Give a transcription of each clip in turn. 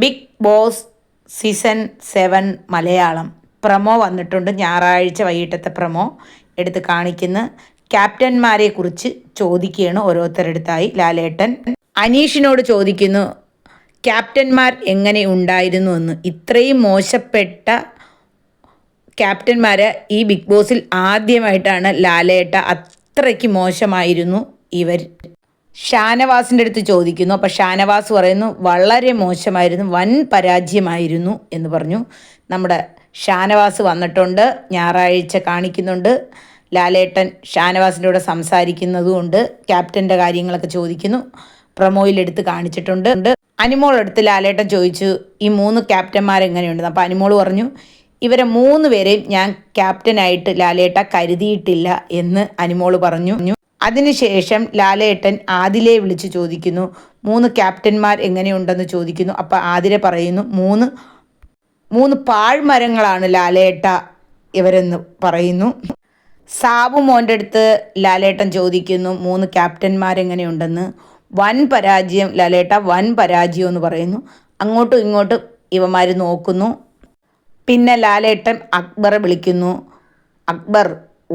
Big Boss season seven Malayalam promo വന്നിട്ടുണ്ട്. ഞായറാഴ്ച വൈകിട്ടത്തെ പ്രമോ എടുത്ത് കാണിക്കുന്ന. ക്യാപ്റ്റന്മാരെ കുറിച്ച് ചോദിക്കുകയാണ് ഓരോരുത്തരടുത്തായി. ലാലേട്ടൻ അനീഷിനോട് ചോദിക്കുന്നു ക്യാപ്റ്റന്മാർ എങ്ങനെ ഉണ്ടായിരുന്നു എന്ന്? ഇത്രയും മോശപ്പെട്ട ക്യാപ്റ്റന്മാരെ ഈ ബിഗ് ബോസിൽ ആദ്യമായിട്ടാണ് ലാലേട്ട അത്രയ്ക്ക് മോശമായിരുന്നു ഇവർ ഷാനവാസിന്റെ അടുത്ത് ചോദിക്കുന്നു. അപ്പോൾ ഷാനവാസ് പറയുന്നു വളരെ മോശമായിരുന്നു വൻ പരാജയമായിരുന്നു എന്ന് പറഞ്ഞു. നമ്മുടെ ഷാനവാസ് വന്നിട്ടുണ്ട് ഞായറാഴ്ച കാണിക്കുന്നുണ്ട്. ലാലേട്ടൻ ഷാനവാസിന്റെ കൂടെ സംസാരിക്കുന്നതുകൊണ്ട് ക്യാപ്റ്റന്റെ കാര്യങ്ങളൊക്കെ ചോദിക്കുന്നു. പ്രൊമോയിലെടുത്ത് കാണിച്ചിട്ടുണ്ട്. അനിമോളെടുത്ത് ലാലേട്ടൻ ചോദിച്ചു ഈ മൂന്ന് ക്യാപ്റ്റന്മാർ എങ്ങനെയുണ്ട്? അപ്പോൾ അനിമോൾ പറഞ്ഞു ഇവരെ മൂന്ന് പേരെയും ഞാൻ ക്യാപ്റ്റനായിട്ട് ലാലേട്ട കരുതിയിട്ടില്ല എന്ന് അനിമോൾ പറഞ്ഞു. അതിനുശേഷം ലാലേട്ടൻ ആദിലെ വിളിച്ച് ചോദിക്കുന്നു മൂന്ന് ക്യാപ്റ്റന്മാർ എങ്ങനെയുണ്ടെന്ന് ചോദിക്കുന്നു. അപ്പോൾ ആതിരെ പറയുന്നു മൂന്ന് മൂന്ന് പാഴ്മരങ്ങളാണ് ലാലേട്ട ഇവരെന്ന് പറയുന്നു. സാബു മോന്റെ അടുത്ത് ലാലേട്ടൻ ചോദിക്കുന്നു മൂന്ന് ക്യാപ്റ്റന്മാരെങ്ങനെയുണ്ടെന്ന് വൻ പരാജയം ലാലേട്ട വൻ പരാജയം എന്ന് പറയുന്നു. അങ്ങോട്ടും ഇങ്ങോട്ടും ഇവന്മാർ നോക്കുന്നു. പിന്നെ ലാലേട്ടൻ അക്ബറെ വിളിക്കുന്നു. അക്ബർ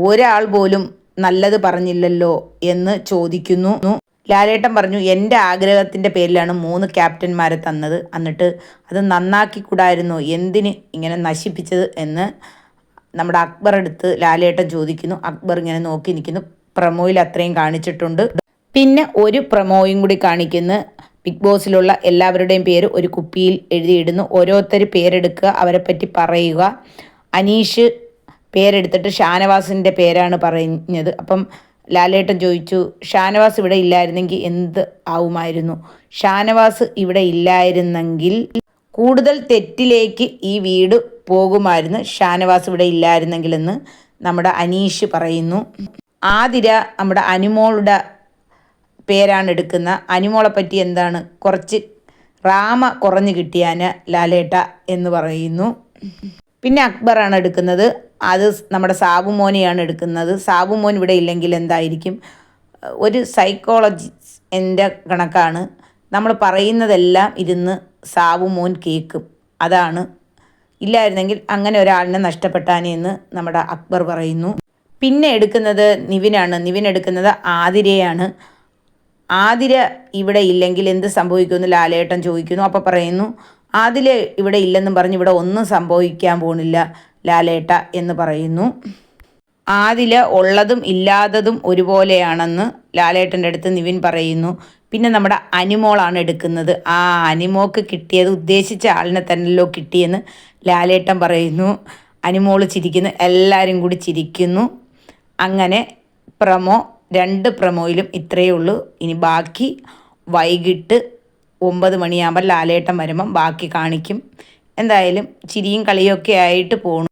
ഒരാൾ പോലും നല്ലത് പറഞ്ഞില്ലല്ലോ എന്ന് ചോദിക്കുന്നു. ലാലേട്ടൻ പറഞ്ഞു എന്റെ ആഗ്രഹത്തിന്റെ പേരിലാണ് മൂന്ന് ക്യാപ്റ്റന്മാരെ തന്നത്. എന്നിട്ട് അത് നന്നാക്കിക്കൂടായിരുന്നു? എന്തിന് ഇങ്ങനെ നശിപ്പിച്ചത്? എന്ന് നമ്മുടെ അക്ബർ എടുത്ത് ലാലേട്ടൻ ചോദിക്കുന്നു. അക്ബർ ഇങ്ങനെ നോക്കി നിൽക്കുന്നു. പ്രമോയിൽ അത്രയും കാണിച്ചിട്ടുണ്ട്. പിന്നെ ഒരു പ്രമോയും കൂടി കാണിക്കുന്നു. ബിഗ് ബോസിലുള്ള എല്ലാവരുടെയും പേര് ഒരു കുപ്പിയിൽ എഴുതിയിടുന്നു. ഓരോരുത്തർ പേരെടുക്കുക അവരെ പറ്റി പറയുക. അനീഷ് പേരെടുത്തിട്ട് ഷാനവാസിന്റെ പേരാണ് പറഞ്ഞത്. അപ്പം ലാലേട്ടൻ ചോദിച്ചു ഷാനവാസ് ഇവിടെ ഇല്ലായിരുന്നെങ്കിൽ എന്ത് ആവുമായിരുന്നു? ഷാനവാസ് ഇവിടെ ഇല്ലായിരുന്നെങ്കിൽ കൂടുതൽ തെറ്റിലേക്ക് ഈ വീട് പോകുമായിരുന്നു. ഷാനവാസ് ഇവിടെ ഇല്ലായിരുന്നെങ്കിലെന്ന് നമ്മുടെ അനീഷ് പറയുന്നു. ആതിര നമ്മുടെ അനുമോളുടെ പേരാണ് എടുക്കുന്ന. അനുമോളെ പറ്റി എന്താണ്? കുറച്ച് റാമ കുറഞ്ഞു കിട്ടിയാന് ലാലേട്ട എന്ന് പറയുന്നു. പിന്നെ അക്ബറാണ് എടുക്കുന്നത്. അത് നമ്മുടെ സാബുമോനെയാണ് എടുക്കുന്നത്. സാബുമോൻ ഇവിടെ ഇല്ലെങ്കിൽ എന്തായിരിക്കും? ഒരു സൈക്കോളജി എന്റെ കണക്കാണ്. നമ്മൾ പറയുന്നതെല്ലാം ഇരുന്ന് സാബുമോൻ കേൾക്കും. അതാണ്. ഇല്ലായിരുന്നെങ്കിൽ അങ്ങനെ ഒരാളിനെ നഷ്ടപ്പെട്ടാനേ എന്ന് നമ്മുടെ അക്ബർ പറയുന്നു. പിന്നെ എടുക്കുന്നത് നിവിനാണ്. നിവിൻ എടുക്കുന്നത് ആതിരയാണ്. ആതിര ഇവിടെ ഇല്ലെങ്കിൽ എന്ത് സംഭവിക്കുമെന്ന് ലാലേട്ടൻ ചോദിക്കുന്നു. അപ്പോൾ പറയുന്നു ആതിര ഇവിടെ ഇല്ലെന്നും പറഞ്ഞ് ഇവിടെ ഒന്നും സംഭവിക്കാൻ പോണില്ല ലാലേട്ട എന്ന് പറയുന്നു. ആതില ഉള്ളതും ഇല്ലാത്തതും ഒരുപോലെയാണെന്ന് ലാലേട്ടന്റെ അടുത്ത് നിവിൻ പറയുന്നു. പിന്നെ നമ്മുടെ അനിമോളാണ് എടുക്കുന്നത്. ആ അനിമോക്ക് കിട്ടിയത് ഉദ്ദേശിച്ച ആളിനെ തന്നെയല്ലോ കിട്ടിയെന്ന് ലാലേട്ടൻ പറയുന്നു. അനിമോൾ ചിരിക്കുന്നു എല്ലാവരും കൂടി ചിരിക്കുന്നു. അങ്ങനെ പ്രമോ രണ്ട് പ്രമോയിലും ഇത്രയേ ഉള്ളൂ. ഇനി ബാക്കി വൈകിട്ട് ഒമ്പത് മണിയാകുമ്പോൾ ലാലേട്ടൻ വരുമ്പം ബാക്കി കാണിക്കും. എന്തായാലും ചിരിയും കളിയൊക്കെ ആയിട്ട് പോണു.